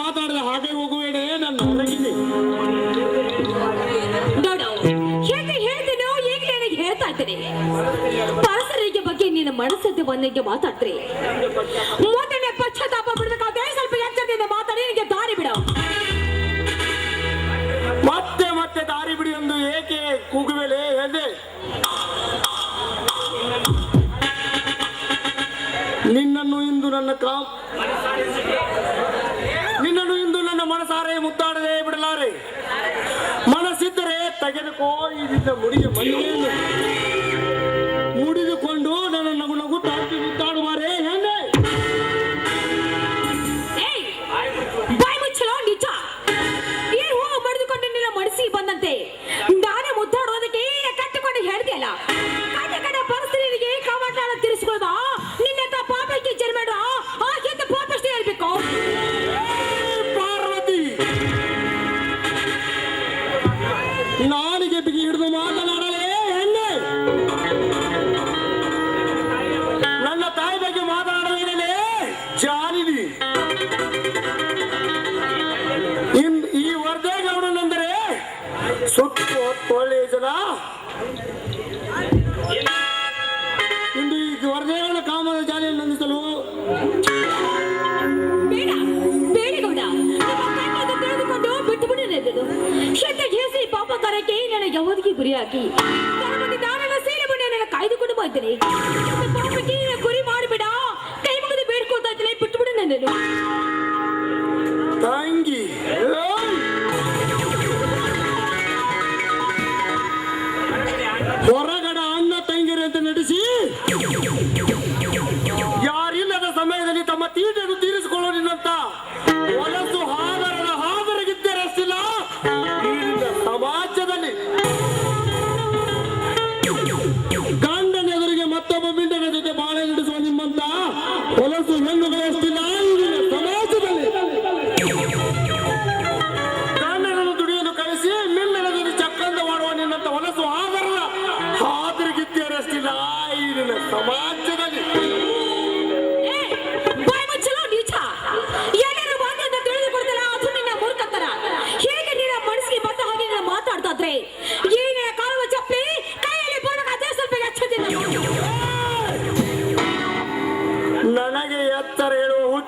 ಮಾತಾಡಿದ ಹಾಗೆ ಹೋಗುವೇಡೆ ನನ್ನ ಹೊರಗಿದೆ ಹೇಳ್ತಾ ಇದ್ದೇನೆ. ಪರಸರಿಗೆ ಬಗ್ಗೆ ನಿನ್ನ ಮನಸ್ಸದ್ದು ಒಂದಿಗೆ ಮಾತಾಡ್ತೀರಿ. ಮೊದಲನೇ ಪಶ್ಚಾತ್ತಾಪ ಬಿಡಬೇಕಾದ್ರೆ ಸ್ವಲ್ಪ ಎಚ್ಚರದಿಂದ ಮಾತಾಡಿ ನಿನಗೆ ದಾರಿ ಬಿಡ. ಮತ್ತೆ ಮತ್ತೆ ದಾರಿ ಬಿಡಿ ಎಂದು ಏಕೆ ಕೂಗುವೆಲೆ ಹೇಳಿದೆ. ನಿನ್ನನ್ನು ಇಂದು ನನ್ನ ಕಾಮ್ வீட்டில் முடிய மண்ணு ಸುತ್ತು ಒಳ್ಳೆಯ ಜನ. ಇಂದು ಈ ವರದೇವನ ಕಾಮದ ಜಾಲಿಯನ್ನು ನಂದಿಸಲು ಪಾಪ ಕರಕ್ಕೆ ನನಗೆ ಯಾವದಿಗೆ ಗುರಿ ಹಾಕಿ ಸೇರಿ ಬಂದು ನನ್ನ ಕಾಯ್ದುಕೊಂಡು ಬಂದರೆ ನನ್ನ ಪಾಪಕ್ಕೆ ಗುರಿ ಮಾಡಿಬಿಡ. ಕೈ ಮುಗಿದು ಬೇಡ್ಕೊಳ್ತಾ ಇದ್ದೀನಿ, ಬಿಟ್ಟು ತಂಗಿ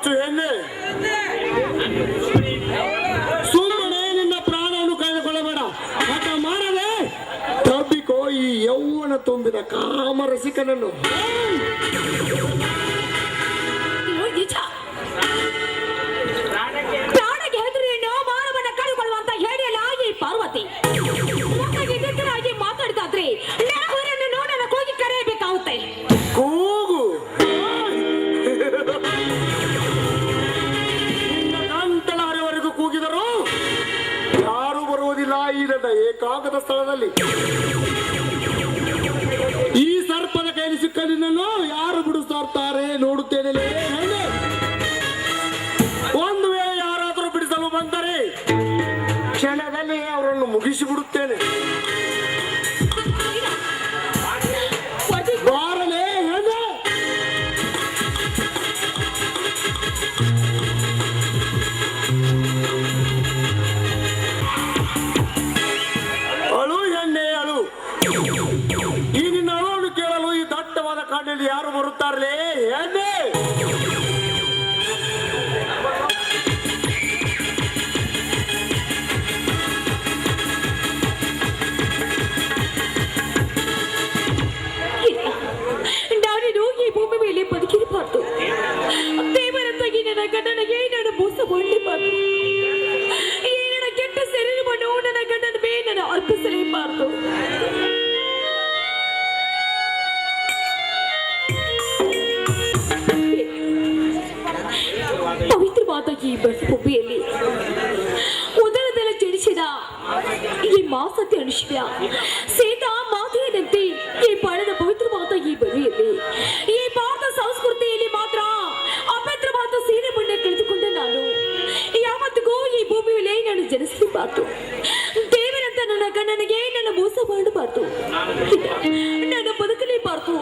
ಹುಚ್ಚು ಹೆಣ್ಣೆ ಸುಮ್ಮನೆ ನಿನ್ನ ಪ್ರಾಣವನ್ನು ಕಾಯ್ದುಕೊಳ್ಳಬೇಡ. ಹಠ ಮಾಡದೆ ತಬ್ಬಿಕೋ ಈ ಯೌವನ ತುಂಬಿದ ಕಾಮರಸಿಕನನ್ನು. ನನ್ನ ಸ್ಥಳದಲ್ಲಿ ಈ ಸರ್ಪದ ಕೈಲಿ ಸಿಕ್ಕ ಯಾರು ಬಿಡಿಸ್ತಾರೆ ನೋಡುತ್ತೇನೆ ಹೆಣ್ಣೆ. ಒಂದು ವೇಳೆ ಯಾರಾದರೂ ಬಿಡಿಸಲು ಬಂದರೆ ಕ್ಷಣದಲ್ಲಿ ಅವರನ್ನು ಮುಗಿಸಿ ಬಿಡುತ್ತೇನೆ ಯಾರು ಈ ಭಾರತ ಸಂಸ್ಕೃತಿಯಲ್ಲಿ ಮಾತ್ರ ಅಪತ್ರವಾದ ಸೀರೆ ಬಣ್ಣ ಕಳೆದುಕೊಂಡೆ ನಾನು. ಯಾವತ್ತಿಗೂ ಈ ಭೂಮಿ ಮೇಲೆ ನಾನು ಜನಿಸಲೇಬಾರ್ದು ದೇವರಂತ ನನ್ನ ಗಂಡನಿಗೆ ನನ್ನ ಮೋಸ ಮಾಡಬಾರ್ದು. ನಾನು ಬದುಕಲೇಬಾರ್ದು.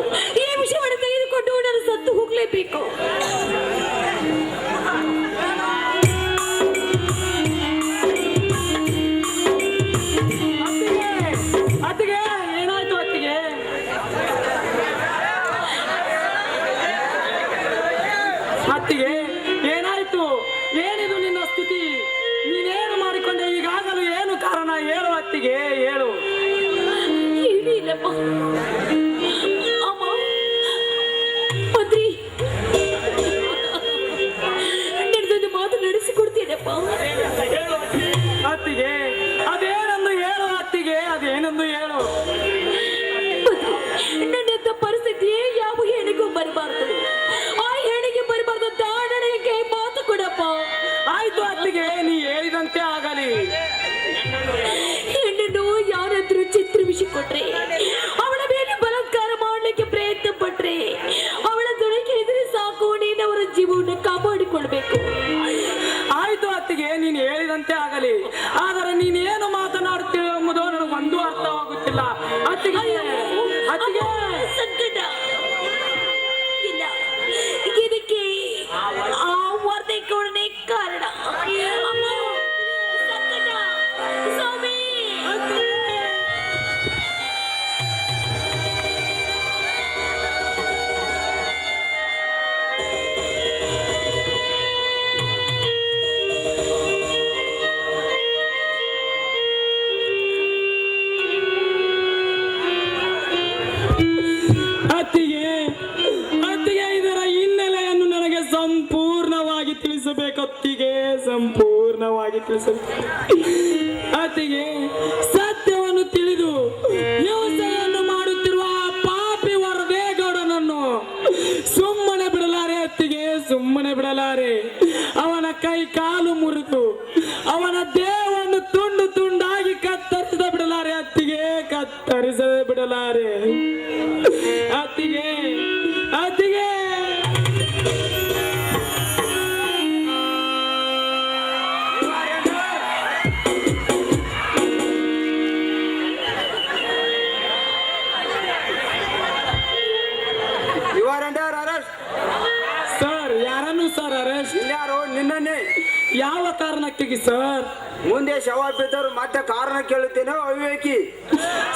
ಈ ವಿಷಯವನ್ನು ತೆಗೆದುಕೊಂಡು ನಾನು ಸತ್ತು ಹೋಗಲೇಬೇಕು. ಹೇಳಿದಂತೆ ಆಗಲಿ. ಆದರೆ ನೀನೇನು ಮಾತನಾಡುತ್ತೀಯ ಎಂಬುದು ನನಗೆ ಒಂದು ಅರ್ಥವಾಗುತ್ತಿಲ್ಲ. ಅತ್ತಿಗೆ ಸಂಪೂರ್ಣವಾಗಿ ತಿಳಿಸಬೇಕು ಅತ್ತಿಗೆ ಸಂಪೂರ್ಣವಾಗಿ ತಿಳಿಸಬೇಕು ಅತ್ತಿಗೆ ನಿನ್ನನ್ನೇ ಯಾವ ಕಾರಣಕ್ಕಾಗಿ ಸರ್? ಮುಂದೆ ಶವ ಬಿದ್ದರು ಮತ್ತೆ ಕಾರಣ ಕೇಳುತ್ತೇನೆ ಅವಿವೇಕಿ.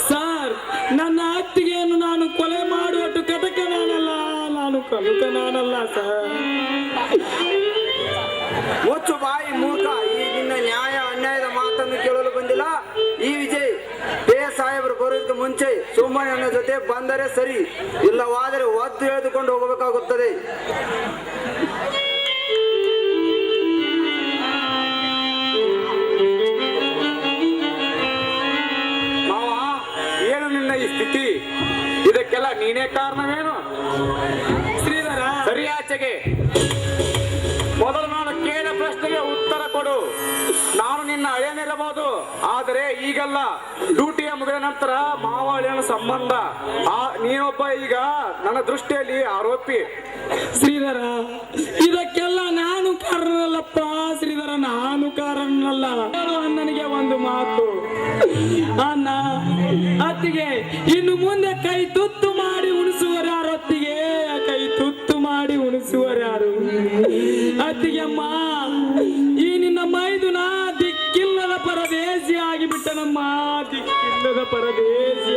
ಸರ್ ನನ್ನ ಅತ್ತಿಗೆಯನ್ನು ನಾನು ಕೊಲೆ ಮಾಡುವಟ್ಟು ಕಟಕ ನಾನಲ್ಲ ನಾನು ಕಲುಕ ನಾನಲ್ಲ ಸರ್. ಮುಚ್ಚು ಬಾಯಿ ಮೂಕ ಈ ನಿನ್ನ ನ್ಯಾಯ ಅನ್ಯಾಯದ ಮಾತನ್ನು ಕೇಳಲು ಬಂದಿಲ್ಲ? ಈ ವಿಜಯ್ ಪೇ ಸಾಹೇಬರು ಬರೋದಕ್ಕೆ ಮುಂಚೆ ಸುಮ್ಮನೆ ನನ್ನ ಜೊತೆ ಬಂದರೆ ಸರಿ ಇಲ್ಲವಾದರೆ ಒತ್ತು ಎಳೆದುಕೊಂಡು ಹೋಗಬೇಕಾಗುತ್ತದೆ. ನೀನೇ ಕಾರಣವೇನು ಶ್ರೀಧರ, ಸರಿ ಆಚೆಗೆ. ಮೊದಲು ನಾನು ಕೇಳಿದ ಪ್ರಶ್ನೆಗೆ ಉತ್ತರ ಕೊಡು. ನಾನು ನಿನ್ನ ಅಳಿಯನಿರಬಹುದು. ಆದರೆ ಈಗಲ್ಲ. ಡ್ಯೂಟಿಯ ಮುಗಿದ ನಂತರ ಮಾವ ಅಳಿಯನ ಸಂಬಂಧ. ಆ, ನೀನೊಬ್ಬ ಈಗ ನನ್ನ ದೃಷ್ಟಿಯಲ್ಲಿ ಆರೋಪಿ. ಶ್ರೀಧರ, ಇದಕ್ಕೆಲ್ಲ ನಾನು ಕಾರಣಲ್ಲಪ್ಪ ಶ್ರೀಧರ, ನಾನು ಕಾರಣನಲ್ಲ. ಅಣ್ಣನಿಗೆ ಒಂದು ಮಾತು. ಅಣ್ಣ, ಅತ್ತಿಗೆ ಇನ್ನು ಮುಂದೆ ಕೈ ತುತ್ತು ಉಣಿಸುವರು ಅತ್ತಿಗೆಮ್ಮ ಈ ನಿನ್ನ ಮೈದುನ ದಿಕ್ಕಿಲ್ಲದ ಪರದೇಶಿ ಆಗಿಬಿಟ್ಟನಮ್ಮ ದಿಕ್ಕಿಲ್ಲದ ಪರದೇಶಿ.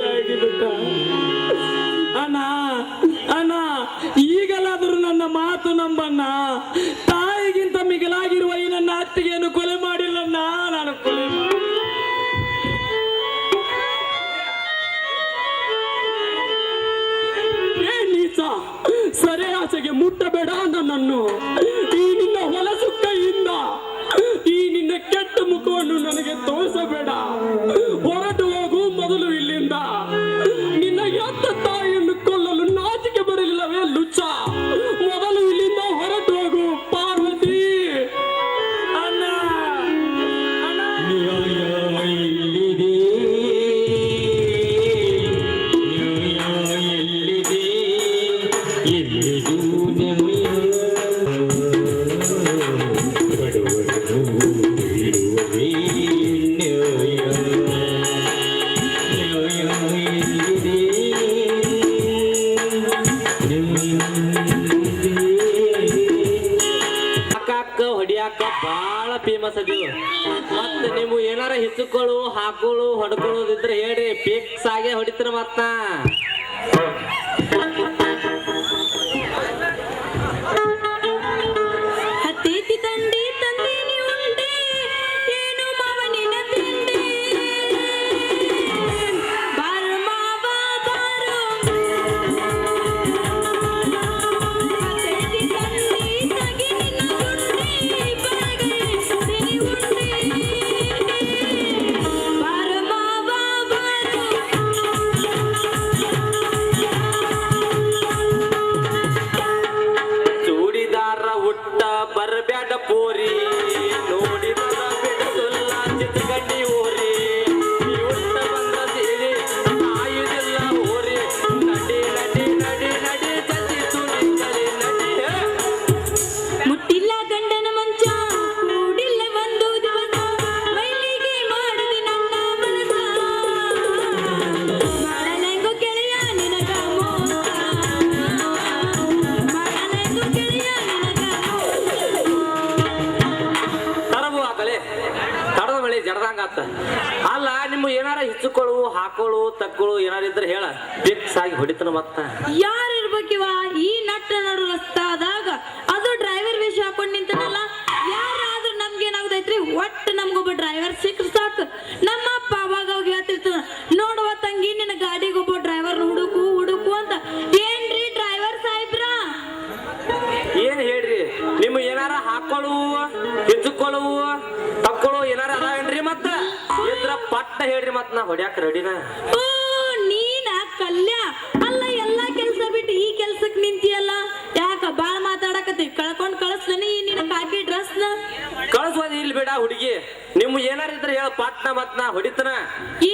ಬಾಳ ಫೇಮಸ್ ಅದೀವಿ ಮತ್ತ ನೀವು ಏನಾರ ಹೆಚ್ಚುಕೊಳ್ಳು ಹಾಕೊಳ್ಳು ಹೊಡ್ಕೊಳ್ಳೋದಿದ್ರೆ ಹೇಳಿ ಫಿಕ್ಸ್ ಆಗೇ ಹೊಡಿತೀರ ಮತ್ತ ಹಾಕೊಳ್ಳು ತಕ್ಕೊಳ್ಳು ಏನಾರಿದ್ರೆ ಹೇಳ. ಫಿಕ್ಸ್ ಆಗಿ ಹೊಡಿತಾನ ಮತ್ತ. ಯಾರು ಇರ್ಬೇಕಿವ ಈ ನಟ್ಟ ನಡು ರಸ್ತಾದಾಗ ಅದು ಡ್ರೈವರ್ ವಿಷ ಹಾಕೊಂಡು ನಿಂತನಲ್ಲ ಯಾರಾದ್ರೂ ನಮ್ಗೇನಾಗ್ತೈತ್ರಿ ಒಟ್ಟು ನಮ್ಗೊಬ್ಬ ಡ್ರೈವರ್ ಸಿಕ್ಕ್ರ ಸಾಕು. ನಮ್ಮ ಅಪ್ಪ ಅವಾಗ ಅವಾಗ ಹೇಳ್ತಿರ್ತಾನ ನೋಡುವ ತಂಗಿ ನಿನ್ನ ಗಾಡಿಗೊಬ್ಬ ಡ್ರೈವರ್ ಹುಡುಕು ಹುಡುಕು ಅಂತ. ಏನ್ರಿ ಡ್ರೈವರ್ ಸಾಹೇಬ್ರ? ಏನ್ ಹೇಳ್ರಿ? ನಿಮ್ಮ ಏನಾರ ಹಾಕೊಳ್ಳುವ ಹಿಚ್ಕೊಳ್ಳುವು ಹೇಳ್ರಿ ಮತ್ ನಾ ಹೊಡ್ಯಾಕ ರೆಡಿನ ಓ ನೀನ ಕಲ್ಯ. ಅಲ್ಲ ಎಲ್ಲಾ ಕೆಲ್ಸ ಬಿಟ್ಟು ಈ ಕೆಲ್ಸಕ್ ನಿಂತಿಯಲ್ಲ? ಯಾಕ ಬಾಳ ಮಾತಾಡಕತ್ತಿ? ಕಳ್ಕೊಂಡ್ ಕಳಿಸ್ತಾನೆ ಈ ನಿನ್ನ ಕಾಕಿ ನ ಕಳ್ಸೋದ್ ಇಲ್ಲಿ ಬೇಡ ಹುಡುಗಿ. ನಿಮ್ ಏನಾರ ಇದ್ರೆ ಹೇಳ ಪಾಟ್ನ ಮತ್ ನಾ ಹೊಡಿತನ.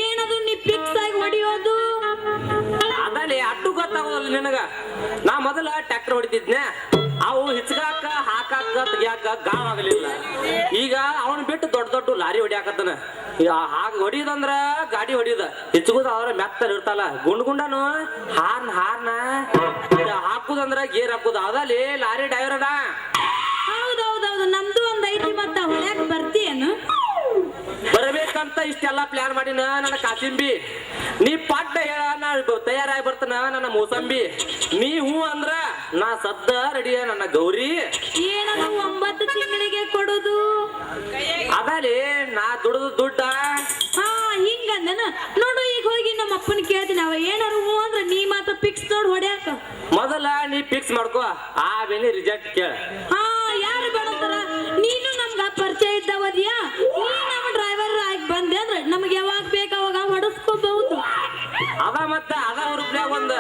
ಏನದು ನೀ ಫಿಕ್ಸ್ ಆಗಿ ಹೊಡಿಯೋದು? ಅದಲ್ಲೇ ಅಟ್ಟು ಗೊತ್ತಾಗೋದಲ್ಲ ನಿನಗ. ನಾ ಮೊದಲ ಟ್ಯಾಕ್ಟರ್ ಹೊಡಿತಿದ್ನೆ. ಅವು ಹಿಚ್ಕಾಕ ಹಾಕಾಕ ತೆಗಿಯಾಕ ಗಾವ್ ಆಗಲಿಲ್ಲ. ಈಗ ಅವನ್ ಬಿಟ್ಟು ದೊಡ್ಡ ದೊಡ್ಡ ಲಾರಿ ಹೊಡಿಯಾಕತ್ತನ. ಹಾಗ ಹೊಡಿಯೋದಂದ್ರ ಗಾಡಿ ಹೊಡಿಯೋದ. ಹೆಚ್ಚುಗುದ ಅವ್ರ ಮೆತ್ತಲ್ ಇರ್ತಲ್ಲ ಗುಂಡ್ ಗುಂಡನು ಹಾರ್ನ್ ಹಾರ್ನ ಹಾಕುದಂದ್ರ ಗೇರ್ ಹಾಕುದ. ಅದಲ್ಲೇ ಲಾರಿ ಡ್ರೈವರ್ ಅದ. ಹೌದೌದೌದು ನಮ್ದು ಒಂದ್ ಐತಿ ಮತ್ತ ಹೊಳ್ಯಾಕ ಬರ್ತೀಯನು? ಬರಬೇಕಂತ ಇಷ್ಟೆಲ್ಲ ಪ್ಲಾನ್ ಮಾಡಿನ ನನ್ನ ಕಾಸಿಂಬಿ. ನೀ ಪಡ್ಡ ಹೇಳ ನಾ ತಯಾರಾಗಿ ಬರ್ತನ ನನ್ನ ಮೋಸಂಬಿ. ನೀ ಹೂ ಅಂದ್ರ ನಾ ಸದ್ದ ರೆಡಿಯ ನನ್ನ ಗೌರಿ. ಏನದು ಒಂಬತ್ತು ತಿಂಗಳಿಗೆ ಕೊಡುದು? ಅದಲೇ ನಾ ದುಡ್ದು ದುಡ್ಡ. ಹಾ ಹಿಂಗಂದನ. ನೋಡು ಈಗ ಹೋಗಿ ನಮ್ಮ ಅಪ್ಪನ ಕೇಳ್ತೀನಿ. ಅವ ಏನಾರು ಹೂ ಅಂದ್ರ ನೀ ಮಾತ್ರ ಫಿಕ್ಸ್ ನೋಡ್ ಹೊಡ್ಯಾಕ. ಮೊದಲ ನೀ ಫಿಕ್ಸ್ ಮಾಡ್ಕೋ ಆಮೇಲೆ ರಿಜೆಕ್ಟ್ ಕೇಳ. ಹಾ ಯಾರು ಬೇಡಂತಾರ? ನೀನು ನಮ್ಗ ಪರಿಚಯ ಇದ್ದವದಿಯಾ? ನೀ ನಮ್ಮ ಡ್ರೈವರ್ ಆಗಿ ಬಂದೆ ಅಂದ್ರೆ ನಮ್ಗೆ ಯಾವಾಗ ಬೇಕು ಅವಾಗ ಹೊಡಸ್ಕೋಬಹುದು. ಅದ ಮತ್ತ ಅದ ಹುರುಪ್ನ್ಯಾಗ ಒಂದ.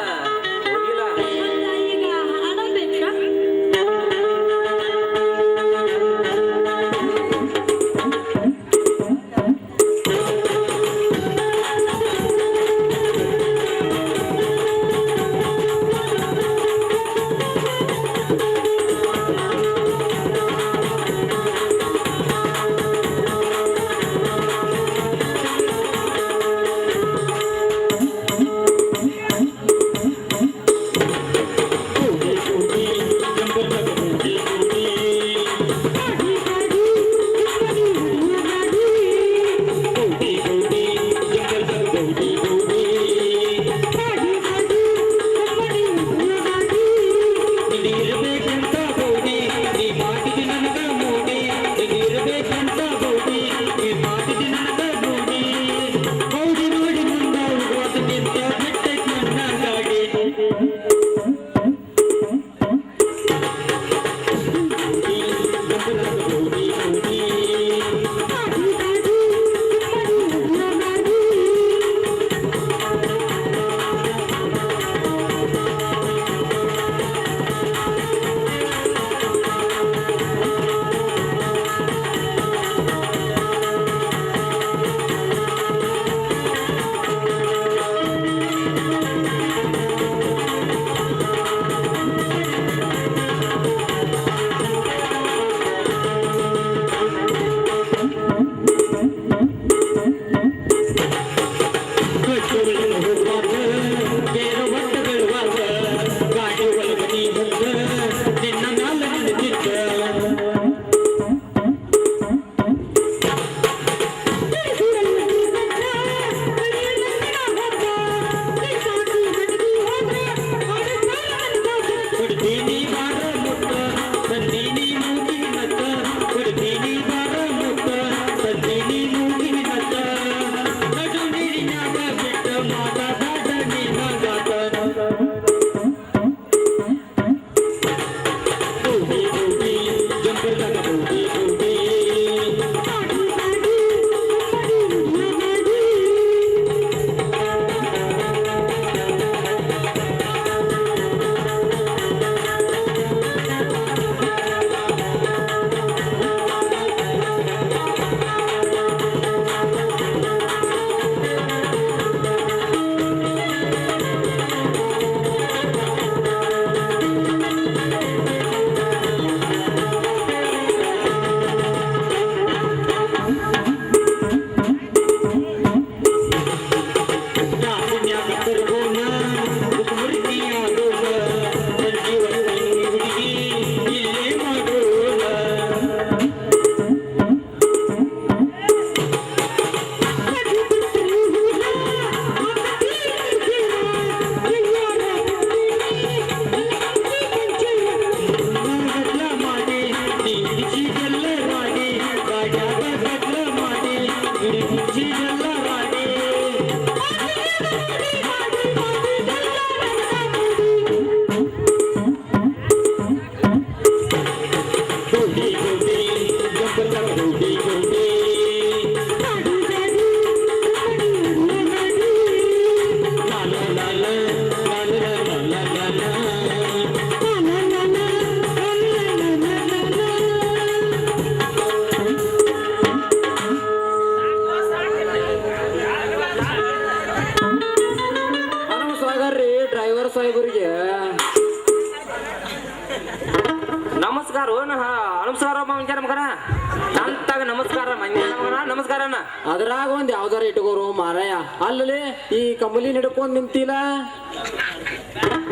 ನಿಂತಿಲ್ಲ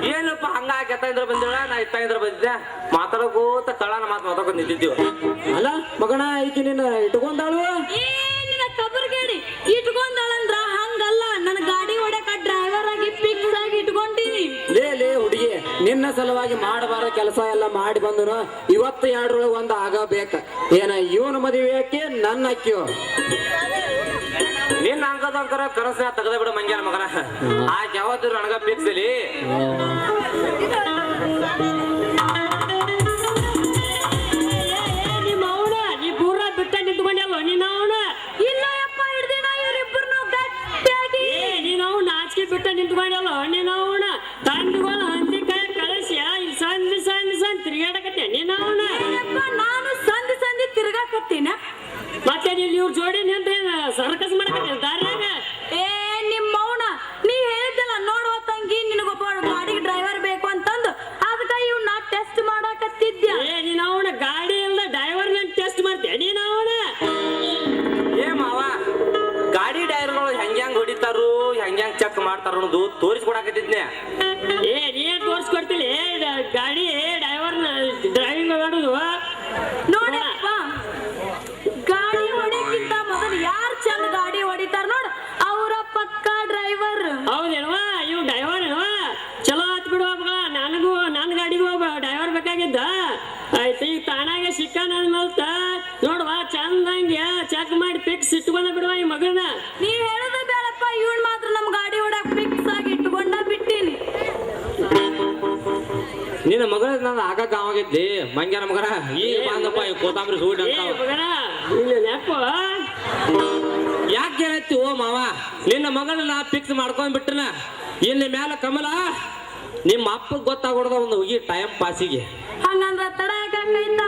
ಏನಪ್ಪ ಹಂಗಾಗಿ ಎತ್ತ ಇದ್ರ ಬಂದಿಲ್ಲ ನಾ ಇತ್ತ ಇದ್ರ ಬಂದಿದ್ದೆ ಮಾತಾಡಕೋತ ಕಳ್ಳನ ಮಾತು ಮಾತಾಡ್ಕೊಂಡು ನಿಂತಿದ್ದೀವಿ ಅಲ್ಲ ಮಗಣ ಈಕೆ ನಿನ್ನ ಇಟ್ಕೊಂಡಾಳು ಏನಿನ ಕಬರ್ಗೇಡಿ ಇಟ್ಕೊಂಡಾಳಂದ್ರ ಹಂಗಲ್ಲ ನನ್ನ ಗಾಡಿ ಹೊಡಕ ಡ್ರೈವರ್ ಆಗಿ ಫಿಕ್ಸ್ ಆಗಿ ಇಟ್ಕೊಂಡೀನಿ ಲೇ ಲೇ ಹುಡುಗಿ ನಿನ್ನ ಸಲುವಾಗಿ ಮಾಡಬಾರ ಕೆಲಸ ಎಲ್ಲ ಮಾಡಿ ಬಂದನು ಇವತ್ತು ಎರಡರೊಳಗೆ ಒಂದು ಆಗಬೇಕ ಏನ ಇವನ ಮದುವೆಯಾಕೆ ನನ್ನ ಅಕ್ಕಿಯೋ ನೀನ್ ಅಂಕದಂಕರ ಕನಸ ತೆಗದ ಬಿಡ ಮಂಜಾನ ಮಗನ. ಆಕೆ ಯಾವತ್ತು ನನಗ ಪಿಕ್ಸಲಿ ಬಿಟ್ಟ ನಿಂತ್ಕೊಂಡಲ್ಲ ನೀನ್ ಇವ್ರ ಜೋಡಿ ನಿಂತ ಸರ್ಕಸ್ ಮಾಡಕತ್ತೆ ದಾರ್ಯಾಗ. ಏ ನಿಮ್ಮ ಮೌನ. ನೀ ಹೇಳಿದ್ದಲ್ಲ ನೋಡುವ ತಂಗಿ ನಿನಗೊಬ್ಬ ಗಾಡಿಗೆ ಡ್ರೈವರ್ ಬೇಕು ಅಂತಂದು. ಅದಕ್ಕ ನಾ ಟೆಸ್ಟ್ ಮಾಡಾಕತ್ತಿದ್ಯ? ಏ ನೀನ್ ಅವನ ಗಾಡಿ ಇಲ್ಲ ಡ್ರೈವರ್ ಟೆಸ್ಟ್ ಮಾಡ್ತೀಯ? ನೀನ್ ಅವನ? ಏ ಮಾವ ಗಾಡಿ ಡ್ರೈವರ್ಗಳು ಹೆಂಗ್ ಹೆಂಗ್ ಹೊಡಿತಾರು ಹೆಂಗ್ಯಾಂಗ್ ಚೆಕ್ ಮಾಡ್ತಾರ ಅನ್ನೋದು ತೋರಿಸ್ಕೊಡಕತ್ತಿದ್ನೆ ಏ ನೀ ತೋರ್ಸ್ಕೊಡ್ತಿಲ್ಲ. ಗಾಡಿ ಡ್ರೈವರ್ ಡ್ರೈವಿಂಗ್ ನಾನು ಆಗ ಗಾವಾಗಿದ್ದಿ. ಮಂಗ್ಯಾನ ಮಗನ ಈಗ ಬಂದಪ್ಪ ಈ ಕೋತಾಂಬರಿ ಅಂತ ಮಗನ ನೆಪ ಯಾಕೆ ಹೇಳತ್ತಿ ಓ ಮಾವ? ನಿನ್ನ ಮಗಳನ್ನ ಫಿಕ್ಸ್ ಮಾಡ್ಕೊಂಡ್ ಬಿಟ್ಟನ ಇಲ್ಲಿ ಮ್ಯಾಲ ಕಮಲ ನಿಮ್ಮ ಅಪ್ಪಗ್ ಗೊತ್ತಾಗೋದ ಒಂದು ಹುಗಿ ಟೈಮ್ ಪಾಸಿಗೆ ಹಂಗಂದ್ರ ತಡ ಯಾಕಾಯ್ತಾ